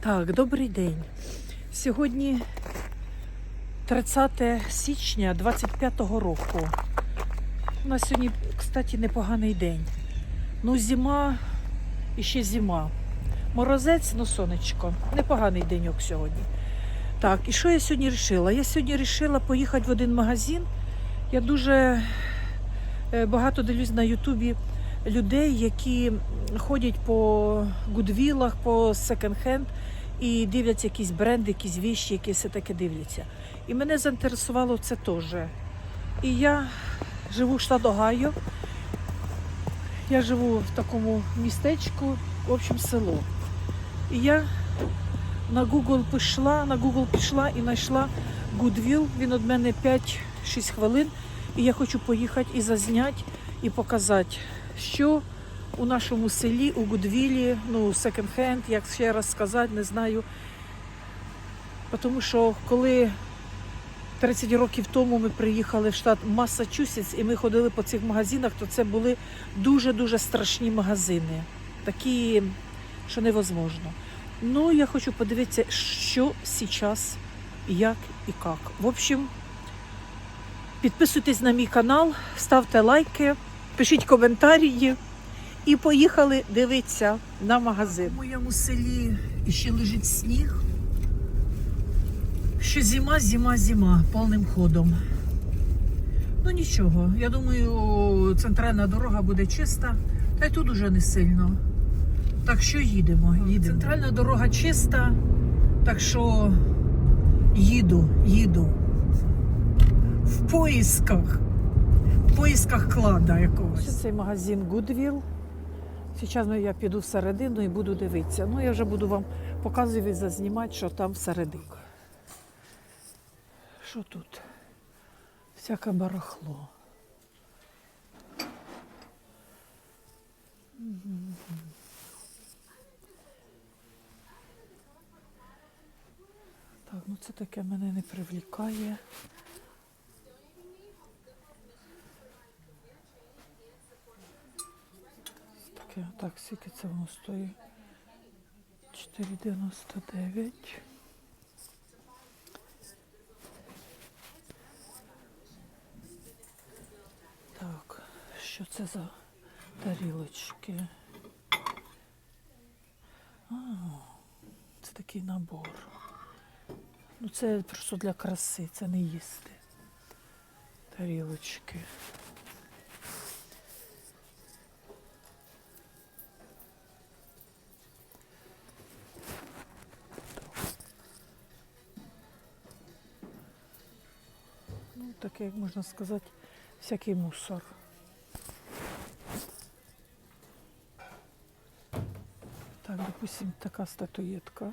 Так, добрий день. Сьогодні 30 січня 25-го року. У нас сьогодні, кстати, непоганий день. Ну, зима і ще зима. Морозець, ну сонечко. Непоганий деньок сьогодні. Так, і що я сьогодні вирішила? Я сьогодні вирішила поїхати в один магазин. Я дуже е, багато дивлюсь на Ютубі людей, які ходять по гудвілах, по секонд-хенд і дивляться якісь бренди, якісь віші, якісь все таке дивляться. І мене заінтересувало це теж. І я живу в штат Огайо. Я живу в такому містечку, в общем, село. І я на Google пішла, на Google пішла і знайшла Goodwill. Він від мене 5-6 хвилин. І я хочу поїхати і зазняти, і показати, що у нашому селі, у Гудвілі, ну, секонд-хенд, як ще раз сказати, не знаю. Тому що коли 30 років тому ми приїхали в штат Массачусетс і ми ходили по цих магазинах, то це були дуже-дуже страшні магазини. Такі, що невозможно. Ну, я хочу подивитися, що зараз, як і як. В общем, підписуйтесь на мій канал, ставте лайки, пишіть коментарі. І поїхали дивитися на магазин. У моєму селі ще лежить сніг. Ще зима, зима, зима повним ходом. Ну нічого, я думаю, центральна дорога буде чиста, та й тут уже не сильно. Так що їдемо, їдемо. Центральна дорога чиста, так що їду, їду. В поїсках. В поїсках клада якогось. Це цей магазин Goodwill. Зараз я піду всередину і буду дивитися. Ну, я вже буду вам показувати, зазнімати, що там всередині. Що тут? Всяке барахло. Так, ну це таке мене не привлікає. Таке, так, скільки це воно стоїть? 4,99. Так, що це за тарілочки? А, це такий набор. Ну, це просто для краси, це не їсти. Тарілочки. Таке, як можна сказати, всякий мусор. Так, допустим, така статуєтка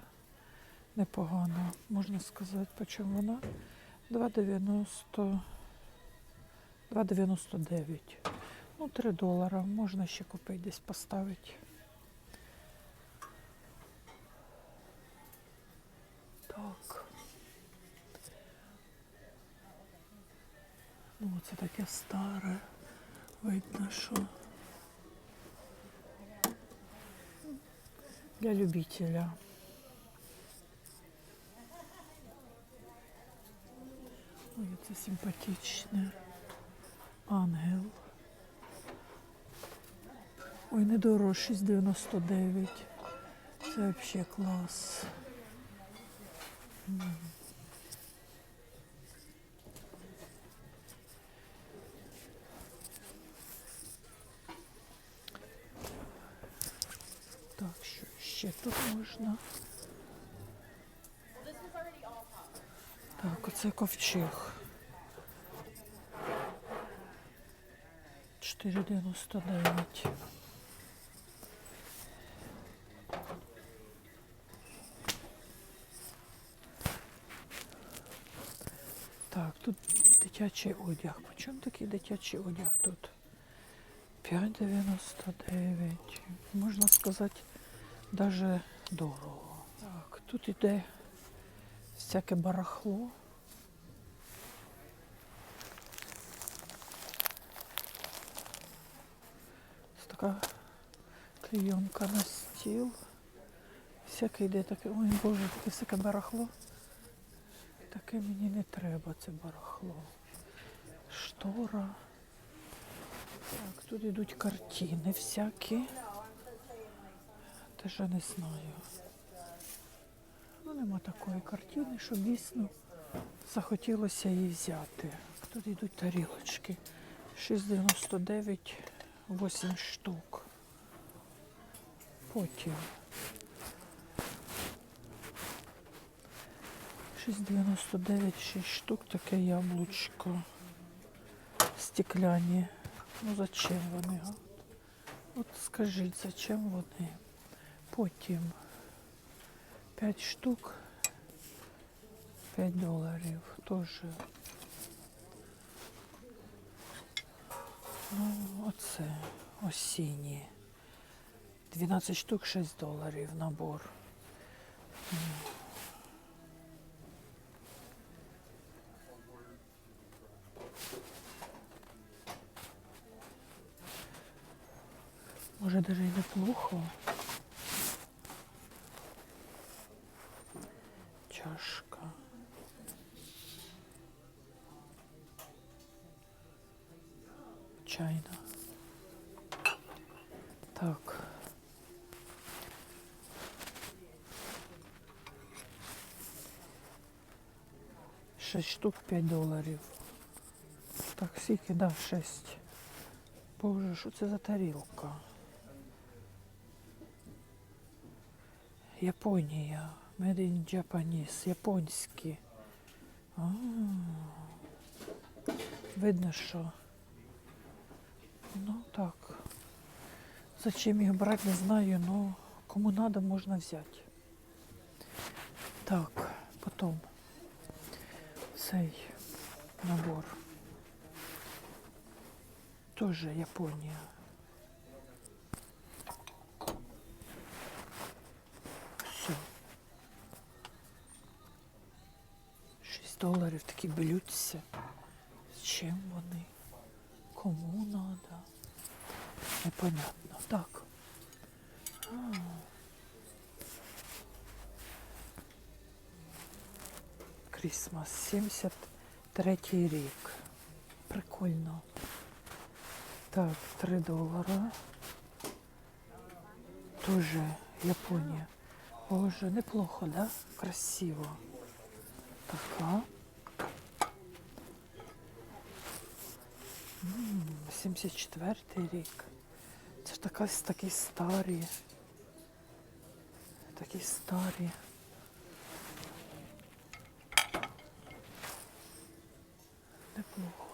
непогана, можна сказати, по чому вона? 2,90 2,99. Ну, 3 долара. Можна ще купити десь поставити. Так. Ну, це таке старе. Видно, що для любителя. Ой, це симпатичне. Ангел. Ой, не дорого, 6,99. Це взагалі клас. М. Так, що ще тут можна? Так, оце ковчег. 4,99. Так, тут дитячий одяг. Почому такий дитячий одяг тут? 5,99. Можна сказати, даже дорого. Так, тут іде всяке барахло. Ось така клейонка на стіл. Всяке йде таке, ой Боже, таке всяке барахло. Таке мені не треба, це барахло. Штора. Так, тут йдуть картини всякі. Теж я не знаю. Ну, нема такої картини, щоб дійсно захотілося її взяти. Тут йдуть тарілочки. 6,99, 8 штук. Потім 6,99, 6 штук, таке яблучко. Стекляні. Ну зачем вони? От скажіть, зачем вони? Потім 5 штук, 5 доларів. Теж. Ну, оце осінні. 12 штук 6 доларів набор. Може, даже і неплохо. Чайна. Так. Шесть штук 5 доларів. Так, скільки, да, 6. Боже, що це за тарілка? Японія. Made in Japanese. Японські. А, видно, що. Ну так. Зачем їх брати, не знаю, но кому надо, можна взяти. Так, потім цей набор. Тоже Японія. Все. 6 доларів такі блюдця. З чим вони? Кому надо? Непонятно. Так. А. Крісмас 73 рік. Прикольно. Так, 3 долара. Тоже Японія. Боже, неплохо, да? Красиво. Така. 74 рік. Це ж така, такі старі. Такі старі. Неплохо.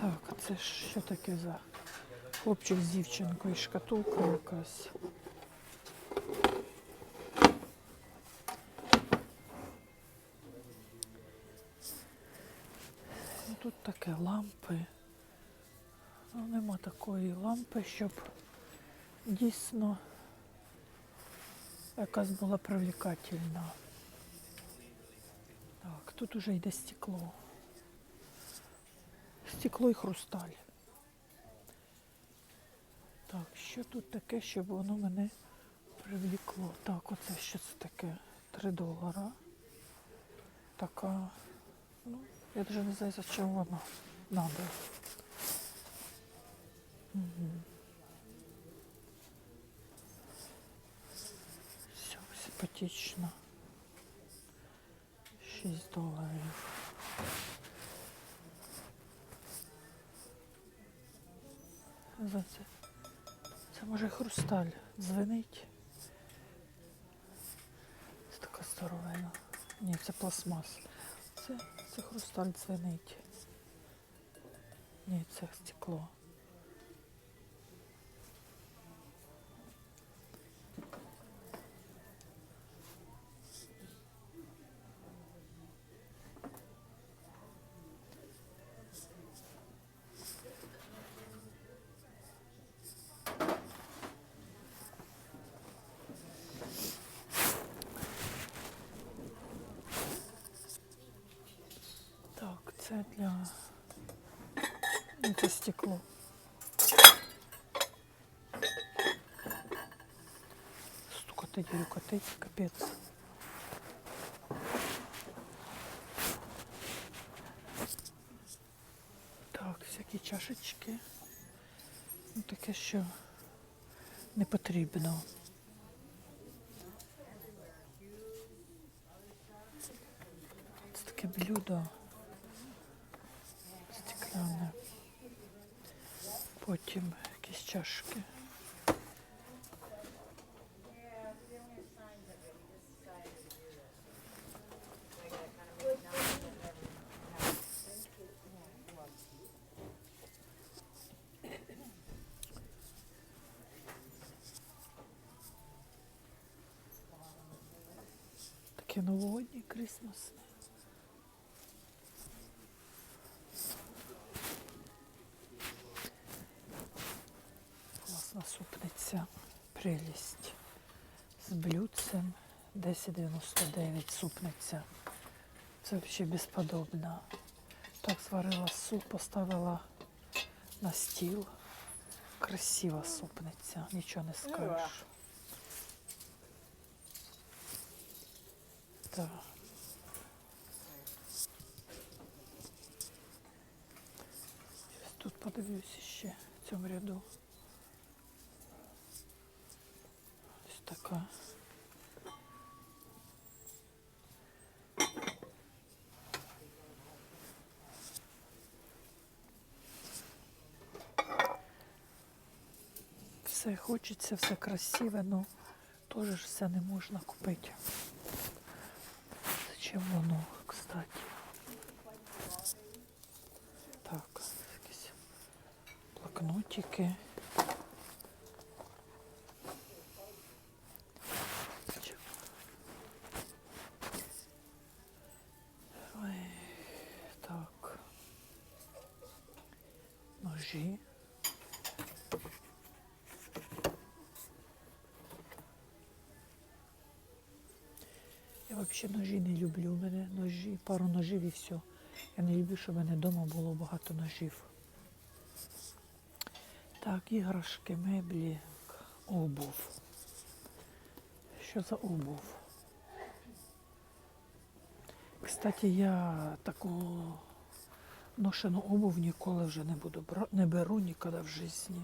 Так, це ж що таке за хлопчик з дівчинкою, шкатулка якась. Ну, тут таке лампи. Ну, нема такої лампи, щоб дійсно якась була привлекательна. Так, тут уже йде стекло. Стекло і хрусталь. Так, що тут таке, щоб воно мене привлекло? Так, оце що це таке? 3 долара. Така, ну, я навіть не знаю, за чим вона надо. Угу. Все симпатично. 6 доларів. За це. Це може хрусталь дзвенить. Це така здоровена. Ні, це пластмас. Це, це хрусталь дзвенить. Ні, це стекло. Це для Это стекло. Стукати, дюкати, капець. Так, всякі чашечки. Ну, таке, що не потрібно. Це таке блюдо Потім якісь чашки. Таке новогоднє крисмасне. Класна супниця. Прелість. З блюдцем 1099 супниця. Це взагалі безподобно. Так зварила суп, поставила на стіл. Красива супниця, нічого не скажеш. Так. Тут подивлюся ще в цьому ряду. Ось. Все хочеться, все красиве, але теж все не можна купити. Зачем воно, кстати? Так, якісь блокнотики. Чо? Ой, так. Ножі. Я взагалі ножі не люблю. У мене ножі, пару ножів і все. Я не люблю, щоб у мене вдома було багато ножів. Так, іграшки, меблі, обув. Що за обув? Кстати, я таку ношену обув ніколи вже не буду не беру ніколи в житті.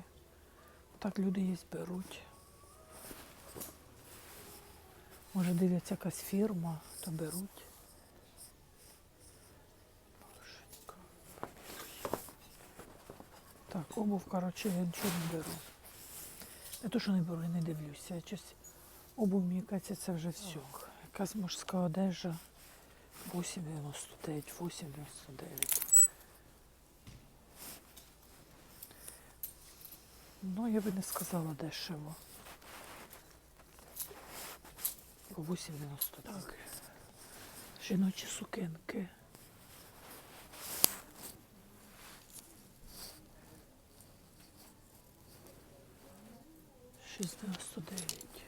Так люди є беруть. Може дивляться якась фірма, то беруть. Так, обув, коротше, я нічого не беру. Не то, що не беру, я не дивлюся. Я щось обув, мені кажеться, це вже все. Якась мужська одежа 8,99, 8,99. Ну, я би не сказала дешево. 8,90. Так. Жіночі сукенки. Шість дев'ять.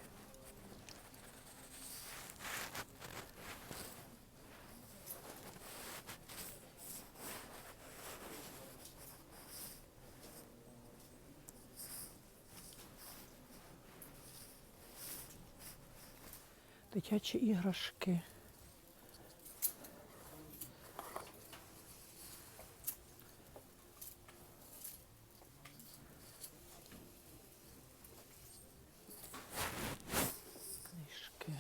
Дитячі іграшки. Книжки.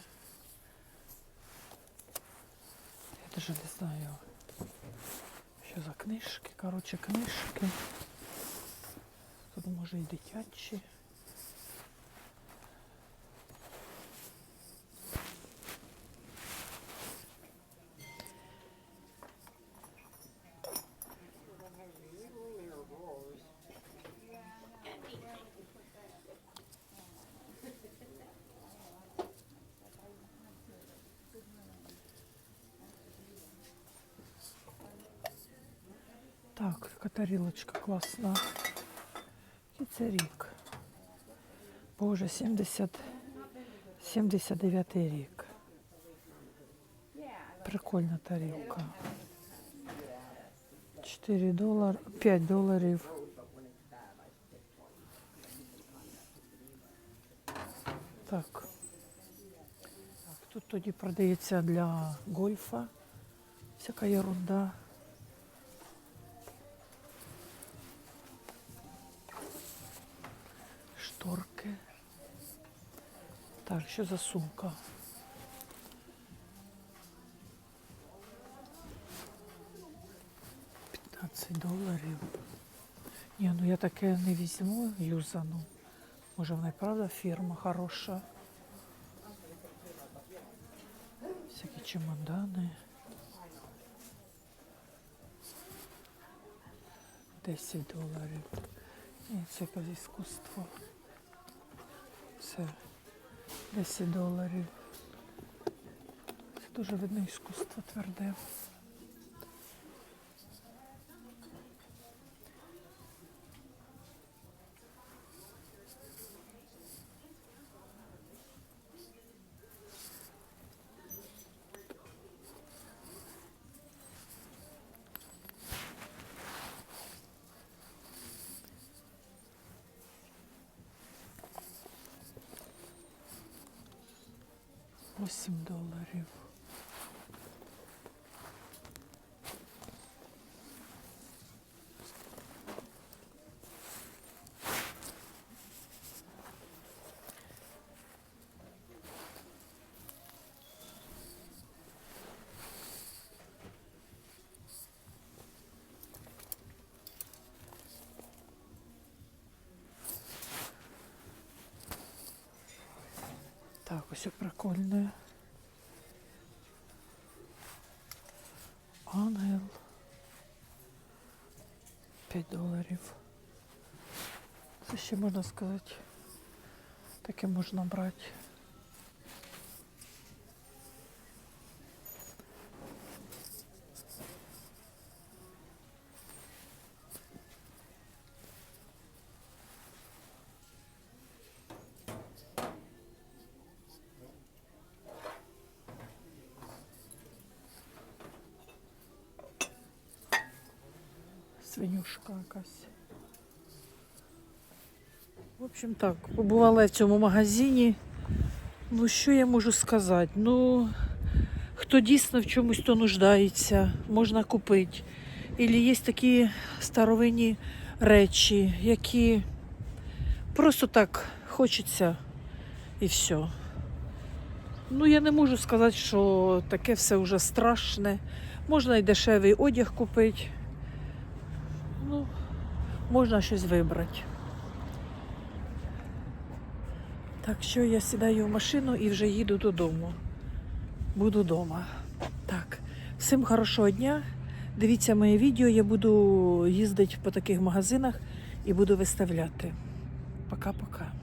Я даже не знаю, що за книжки. Коротше, книжки. Тут може і дитячі. Так, яка тарілочка класна. Який це рік? Боже, 70, 79 рік. Прикольна тарілка. 4 долари, 5 доларів. Так. так. Тут тоді продається для гольфа. Всяка ерунда. Так, що за сумка? Доларів. Ні, ну я таке не візьму юзану. Може вона і правда фірма хороша. Всякі чемодани. 10 доларів. Ні, це якесь іскусство. Це 10 доларів. Це дуже видно іскусство тверде. Восемь доларів. Так, прикольное. Ангел. 5 доларів. Це ще можна сказати. Таке можна брати. Свинюшка якась. В общем так, побувала я в цьому магазині. Ну, що я можу сказати? Ну, хто дійсно в чомусь то нуждається, можна купити. Ілі є такі старовинні речі, які просто так хочеться і все. Ну, я не можу сказати, що таке все вже страшне. Можна і дешевий одяг купити. Ну, можна щось вибрати. Так що я сідаю в машину і вже їду додому. Буду вдома. Так, всім хорошого дня. Дивіться моє відео, я буду їздити по таких магазинах і буду виставляти. Пока-пока.